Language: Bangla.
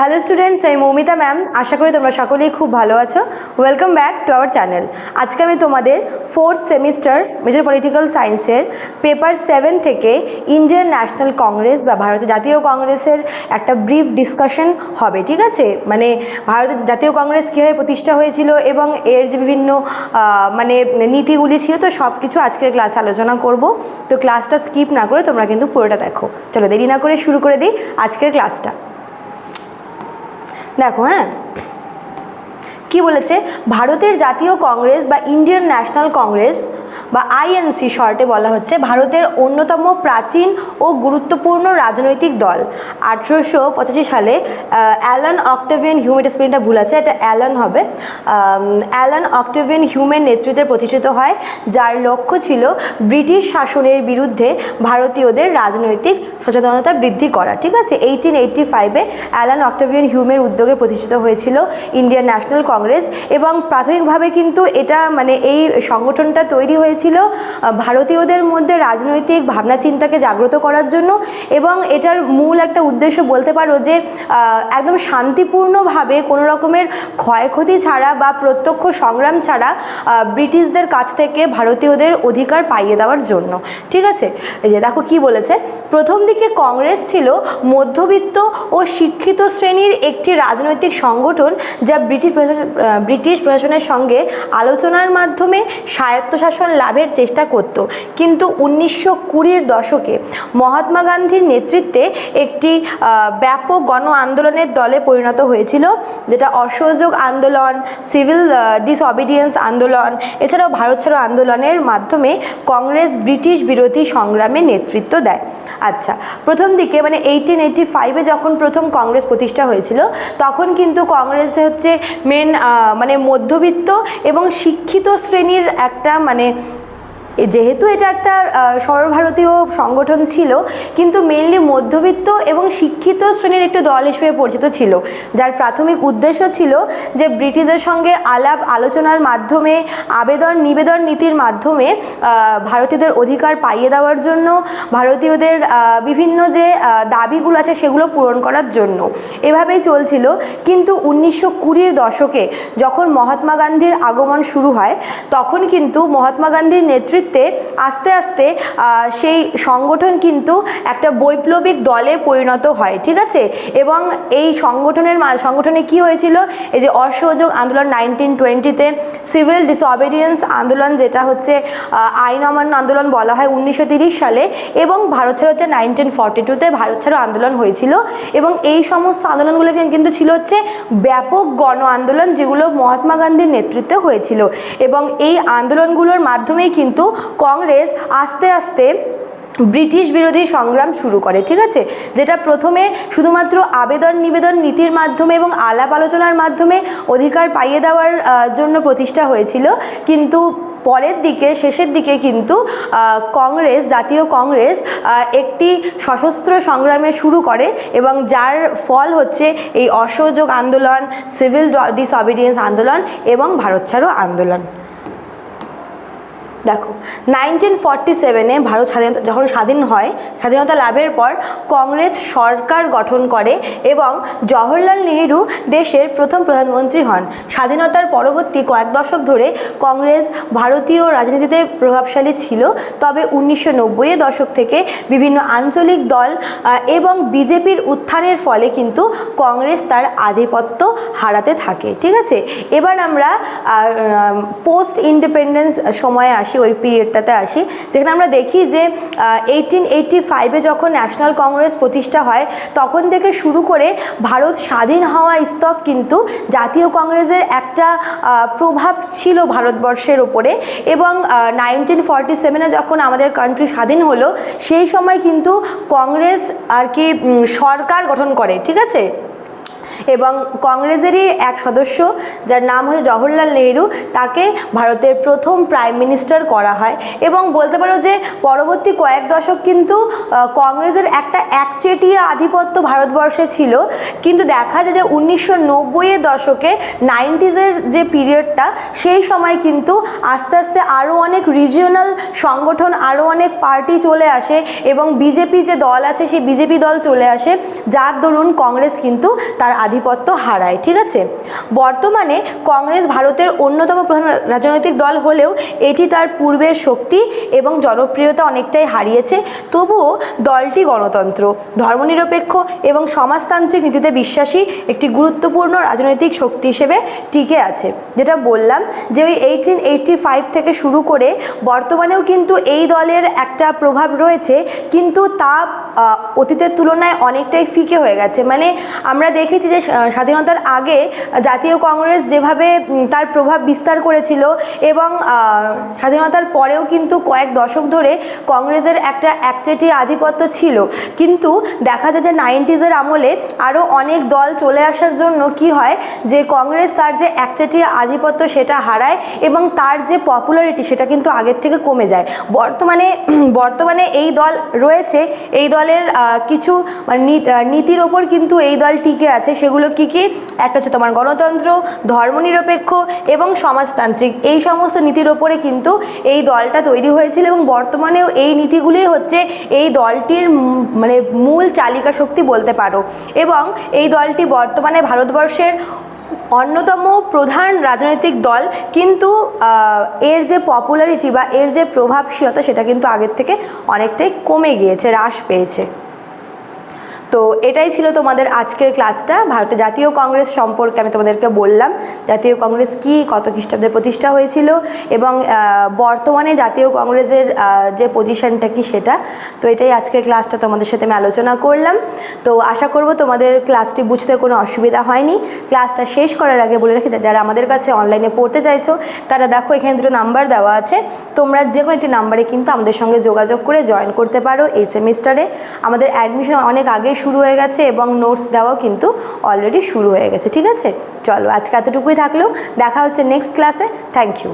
হ্যালো স্টুডেন্টস আমি মৌমিতা ম্যাম আশা করি তোমরা সকলেই খুব ভালো আছো। Welcome back to our channel আজকে আমি তোমাদের ফোর্থ সেমিস্টার মেজর পলিটিক্যাল সায়েন্সের পেপার সেভেন থেকে ইন্ডিয়ান ন্যাশনাল কংগ্রেস বা ভারতীয় জাতীয় কংগ্রেসের একটা ব্রিফ ডিসকাশন হবে, ঠিক আছে? মানে ভারতের জাতীয় কংগ্রেস কীভাবে প্রতিষ্ঠা হয়েছিল এবং এর যে বিভিন্ন মানে নীতিগুলি ছিল, তো সব কিছু আজকের ক্লাস আলোচনা করব। তো ক্লাসটা স্কিপ না করে তোমরা কিন্তু পুরোটা দেখো। চলো দেরি না করে শুরু করে দিই আজকের ক্লাসটা দেখো হ্যাঁ? কি বলেছে? ভারতের জাতীয় কংগ্রেস বা ইন্ডিয়ান ন্যাশনাল কংগ্রেস বা আইএনসি শর্টে বলা হচ্ছে ভারতের অন্যতম প্রাচীন ও গুরুত্বপূর্ণ রাজনৈতিক দল। আঠেরোশো পঁচাশি সালে অ্যালান অক্টেভিয়ান হিউম্যান স্পেলিংটা ভুল আছে, এটা অ্যালান হবে। অ্যালান অক্টেভিয়ান হিউম্যান নেতৃত্বে প্রতিষ্ঠিত হয়, যার লক্ষ্য ছিল ব্রিটিশ শাসনের বিরুদ্ধে ভারতীয়দের রাজনৈতিক সচেতনতা বৃদ্ধি করা। ঠিক আছে? এইটিন এইটটি ফাইভে অ্যালান অক্টেভিয়ান হিউমের উদ্যোগে প্রতিষ্ঠিত হয়েছিল ইন্ডিয়ান ন্যাশনাল কংগ্রেস এবং প্রাথমিকভাবে কিন্তু এটা মানে এই সংগঠনটা তৈরি হয়েছিল ভারতীয়দের মধ্যে রাজনৈতিক ভাবনা চিন্তাকে জাগ্রত করার জন্য এবং এটার মূল একটা উদ্দেশ্য বলতে পারো যে একদম শান্তিপূর্ণভাবে কোনো রকমের ক্ষয়ক্ষতি ছাড়া বা প্রত্যক্ষ সংগ্রাম ছাড়া ব্রিটিশদের কাছ থেকে ভারতীয়দের অধিকার পাইয়ে দেওয়ার জন্য। ঠিক আছে? যে দেখো কি বলেছে। প্রথম দিকে কংগ্রেস ছিল মধ্যবিত্ত ও শিক্ষিত শ্রেণির একটি রাজনৈতিক সংগঠন যা ব্রিটিশ ব্রিটিশ প্রশাসনের সঙ্গে আলোচনার মাধ্যমে স্বায়ত্তশাসন লাভের চেষ্টা করত। কিন্তু উনিশশো কুড়ির দশকে মহাত্মা গান্ধীর নেতৃত্বে একটি ব্যাপক গণ আন্দোলনের দলে পরিণত হয়েছিল, যেটা অসহযোগ আন্দোলন, সিভিল ডিসঅবিডিয়েন্স আন্দোলন, এছাড়াও ভারত ছাড়ো আন্দোলনের মাধ্যমে কংগ্রেস ব্রিটিশ বিরোধী সংগ্রামে নেতৃত্ব দেয়। আচ্ছা প্রথম দিকে মানে এইটিন এইটটি ফাইভে যখন প্রথম কংগ্রেস প্রতিষ্ঠা হয়েছিল, তখন কিন্তু কংগ্রেস হচ্ছে মেন মানে মধ্যবিত্ত এবং শিক্ষিত শ্রেণির একটা মানে যেহেতু এটা একটা সর্বভারতীয় সংগঠন ছিল, কিন্তু মেনলি মধ্যবিত্ত এবং শিক্ষিত শ্রেণির একটি দল হিসেবে পরিচিত ছিল। যার প্রাথমিক উদ্দেশ্য ছিল যে ব্রিটিশদের সঙ্গে আলাপ আলোচনার মাধ্যমে, আবেদন নিবেদন নীতির মাধ্যমে ভারতীয়দের অধিকার পাইয়ে দেওয়ার জন্য, ভারতীয়দের বিভিন্ন যে দাবিগুলো আছে সেগুলো পূরণ করার জন্য। এভাবেই চলছিল, কিন্তু উনিশশো কুড়ির দশকে যখন মহাত্মা গান্ধীর আগমন শুরু হয়, তখন কিন্তু মহাত্মা গান্ধীর নেতৃত্বে আস্তে আস্তে সেই সংগঠন কিন্তু একটা বৈপ্লবিক দলে পরিণত হয়, ঠিক আছে? এবং এই সংগঠনের সংগঠনে কি হয়েছিল? এই যে অসহযোগ আন্দোলন নাইনটিন টোয়েন্টিতে সিভিল ডিসঅবিডিয়েন্স আন্দোলন যেটা হচ্ছে আইন অমান্য আন্দোলন বলা হয় উনিশশো সালে, এবং ভারত ছাড়ো হচ্ছে নাইনটিন ফর্টি টুতে ভারত ছাড়ো আন্দোলন হয়েছিল। এবং এই সমস্ত আন্দোলনগুলো কিন্তু ছিল হচ্ছে ব্যাপক গণ আন্দোলন যেগুলো মহাত্মা গান্ধীর নেতৃত্বে হয়েছিল। এবং এই আন্দোলনগুলোর মাধ্যমেই কিন্তু কংগ্রেস আস্তে আস্তে ব্রিটিশ বিরোধী সংগ্রাম শুরু করে, ঠিক আছে? যেটা প্রথমে শুধুমাত্র আবেদন নিবেদন নীতির মাধ্যমে এবং আলাপ আলোচনার মাধ্যমে অধিকার পাইয়ে দেওয়ার জন্য প্রতিষ্ঠা হয়েছিল। কিন্তু পরের দিকে, শেষের দিকে কিন্তু কংগ্রেস, জাতীয় কংগ্রেস একটি সশস্ত্র সংগ্রামে শুরু করে এবং যার ফল হচ্ছে এই অসহযোগ আন্দোলন, সিভিল ডিসঅবিডিয়েন্স আন্দোলন এবং ভারত ছাড়ো আন্দোলন। দেখো নাইনটিন ফর্টি সেভেনে ভারত স্বাধীনতা, যখন স্বাধীন হয়, স্বাধীনতা লাভের পর কংগ্রেস সরকার গঠন করে এবং জওহরলাল নেহেরু দেশের প্রথম প্রধানমন্ত্রী হন। স্বাধীনতার পরবর্তী কয়েক দশক ধরে কংগ্রেস ভারতীয় রাজনীতিতে প্রভাবশালী ছিল। তবে উনিশশো নব্বইয়ের দশক থেকে বিভিন্ন আঞ্চলিক দল এবং বিজেপির উত্থানের ফলে কিন্তু কংগ্রেস তার আধিপত্য হারাতে থাকে। ঠিক আছে? এবার আমরা পোস্ট ইন্ডিপেন্ডেন্স সময়ে আসি। ওই পিরিয়ডটাতে আসি, যেখানে আমরা দেখি যে এইটিন এইটটি ফাইভে যখন ন্যাশনাল কংগ্রেস প্রতিষ্ঠা হয়, তখন থেকে শুরু করে ভারত স্বাধীন হওয়া স্তক কিন্তু জাতীয় কংগ্রেসের একটা প্রভাব ছিল ভারতবর্ষের ওপরে এবং নাইনটিন ফর্টি সেভেনে যখন আমাদের কান্ট্রি স্বাধীন হলো, সেই সময় কিন্তু কংগ্রেস আর কি সরকার গঠন করে, ঠিক আছে? এবং কংগ্রেসেরই এক সদস্য যার নাম হচ্ছে জওহরলাল নেহেরু, তাকে ভারতের প্রথম প্রাইম মিনিস্টার করা হয়। এবং বলতে পারো যে পরবর্তী কয়েক দশক কিন্তু কংগ্রেসের একটা একচেটিয়া আধিপত্য ভারতবর্ষে ছিল। কিন্তু দেখা যায় যে উনিশশো নব্বইয়ের দশকে নাইনটিজের যে পিরিয়ডটা সেই সময় কিন্তু আস্তে আস্তে আরও অনেক রিজিওনাল সংগঠন আরও অনেক পার্টি চলে আসে এবং বিজেপি যে দল আছে, সেই বিজেপি দল চলে আসে। যার দরুন কংগ্রেস কিন্তু তার আধিপত্য হারায়, ঠিক আছে? বর্তমানে কংগ্রেস ভারতের অন্যতম প্রধান রাজনৈতিক দল হলেও এটি তার পূর্বের শক্তি এবং জনপ্রিয়তা অনেকটাই হারিয়েছে। তবুও দলটি গণতন্ত্র, ধর্মনিরপেক্ষ এবং সমাজতান্ত্রিক নীতিতে বিশ্বাসী একটি গুরুত্বপূর্ণ রাজনৈতিক শক্তি হিসেবে টিকে আছে। যেটা বললাম যে ওই এইটিন এইটটি ফাইভ থেকে শুরু করে বর্তমানেও কিন্তু এই দলের একটা প্রভাব রয়েছে, কিন্তু তা অতীতের তুলনায় অনেকটাই ফিকে হয়ে গেছে। মানে আমরা দেখেছি যে স্বাধীনতার আগে জাতীয় কংগ্রেস যেভাবে তার প্রভাব বিস্তার করেছিল এবং স্বাধীনতার পরেও কিন্তু কয়েক দশক ধরে কংগ্রেসের একটা একচেটিয়া আধিপত্য ছিল। কিন্তু দেখা যায় যে, নাইনটিজের আমলে আরও অনেক দল চলে আসার জন্য কি হয় যে, কংগ্রেস তার যে একচেটিয়া আধিপত্য সেটা হারায় এবং তার যে পপুলারিটি সেটা কিন্তু আগের থেকে কমে যায়। বর্তমানে বর্তমানে এই দল রয়েছে, এই দলের কিছু নীত- নীতির ওপর কিন্তু এই দল টিকে আছে। সেগুলো কি কি? একটা হচ্ছে তোমার গণতন্ত্র, ধর্মনিরপেক্ষ এবং সমাজতান্ত্রিক। এই সমস্ত নীতির ওপরে কিন্তু এই দলটা তৈরি হয়েছিল এবং বর্তমানেও এই নীতিগুলি হচ্ছে এই দলটির মানে মূল চালিকা শক্তি বলতে পারো। এবং এই দলটি বর্তমানে ভারতবর্ষের অন্যতম প্রধান রাজনৈতিক দল, কিন্তু এর যে পপুলারিটি বা এর যে প্রভাবশীলতা, সেটা কিন্তু আগের থেকে অনেকটাই কমে গিয়েছে, হ্রাস পেয়েছে। তো এটাই ছিল তোমাদের আজকের ক্লাসটা। ভারতের জাতীয় কংগ্রেস সম্পর্কে আমি তোমাদেরকে বললাম, জাতীয় কংগ্রেস কি, কত খ্রিস্টাব্দে প্রতিষ্ঠা হয়েছিল এবং বর্তমানে জাতীয় কংগ্রেসের যে পজিশনটা কি সেটা। তো এটাই আজকের ক্লাসটা তোমাদের সাথে আমি আলোচনা করলাম। তো আশা করব তোমাদের ক্লাসটি বুঝতে কোনো অসুবিধা হয়নি। ক্লাসটা শেষ করার আগে বলে রাখি যারা আমাদের কাছে অনলাইনে পড়তে চাইছো, তারা দেখো এখানে দুটো নাম্বার দেওয়া আছে। তোমরা যে কোনো একটি নাম্বারে কিন্তু আমাদের সঙ্গে যোগাযোগ করে জয়েন করতে পারো এই সেমিস্টারে আমাদের অ্যাডমিশন অনেক আগে শুরু হয়ে গেছে এবং নোটস দেওয়াও কিন্তু অলরেডি শুরু হয়ে গেছে, ঠিক আছে? চলো আজকে এতটুকুই থাকলেও দেখা হচ্ছে নেক্সট ক্লাসে থ্যাংক ইউ